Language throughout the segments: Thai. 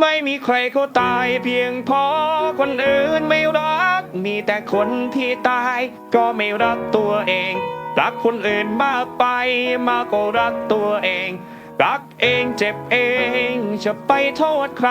ไม่มีใครเขาตายเพียงพอคนอื่นไม่รัก มีแต่คนที่ตาย ก็ไม่รักตัวเอง รักคนอื่นมากไปมากก็รักตัวเอง รักเองเจ็บเอง จะไปโทษใคร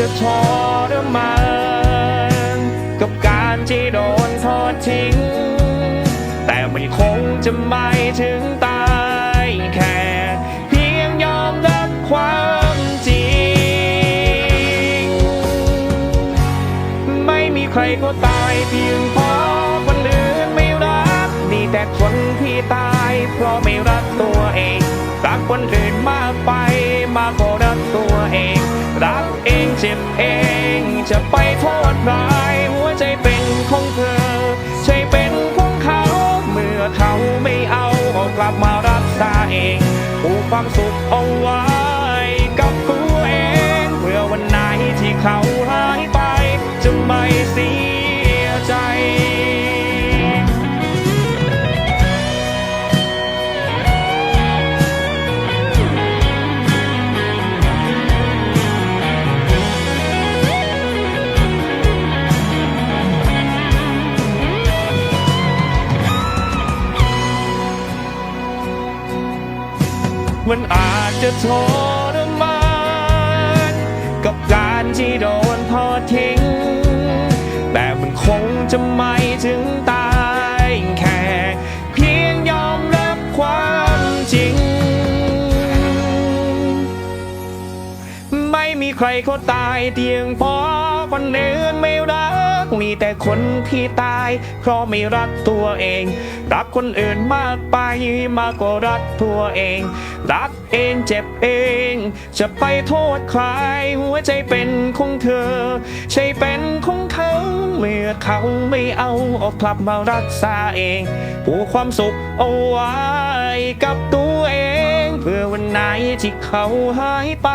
จะทรมานกับการที่โดนทอดทิ้ง แต่มันคงจะไม่ถึงตายแค่เพียงยอมรับความจริง ไม่มีใครก็ตายเพียงเพราะคนอื่นไม่รักมีแต่คนที่ตายเพราะไม่รักตัวเองรักคนอื่นมากไปมากกว่า เจ็บเองจะไปโทษใครหัวใจเป็นของเธอ ใช่เป็นของเขา เมื่อเขาไม่เอาก็กลับมารักษาเองผูกความสุขเอาไว้กับตัวเองเพื่อวันไหนที่เขาห มันอาจจะทรมานกับการที่โดนทอดทิ้ง แต่มันคงจะไม่ถึงตายแค่เพียงยอมรับความจริง ไม่มีใครเขาตายเพียงพราะคนอื่นไม่รัก มีแต่คนที่ตาย เพราะไม่รักตัวเอง รักคนอื่นมากไปมากกว่ารักตัวเอง รักเองเจ็บเอง จะไปโทษใคร หัวใจเป็นของเธอ ใช่เป็นของเขาเมื่อเขาไม่เอาเอากลับมารักษาเองผูกความสุขเอาไว้กับตัวเอง เพื่อวันไหนที่เขาหายไป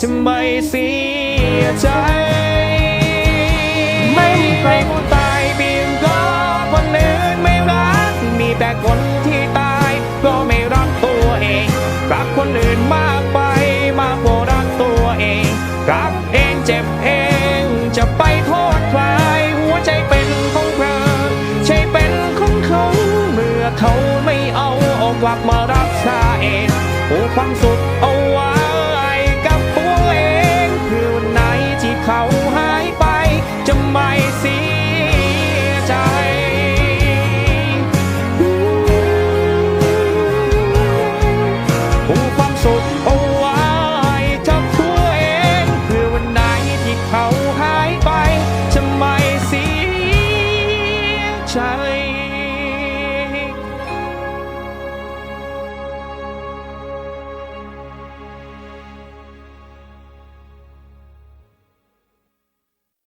จะไม่เสียใจ ไม่มีใครผู้ตายเพียงเพราะคนอื่นไม่รัก มีแต่คนที่ตายก็ไม่รักตัวเองรักคนอื่นมากไปมากกว่ารักตัวเองรักเองเจ็บเองจะไปโทษใครหัวใจเป็นของเธอใช่เป็นของเขาเมื่อเขาไม่เอาเอากลับมารักษาเองผูกความสุขเอาไว้ ปูความสุขเอาไว้เจ้าตัวเองเพื่อวันไหนที่เขาหา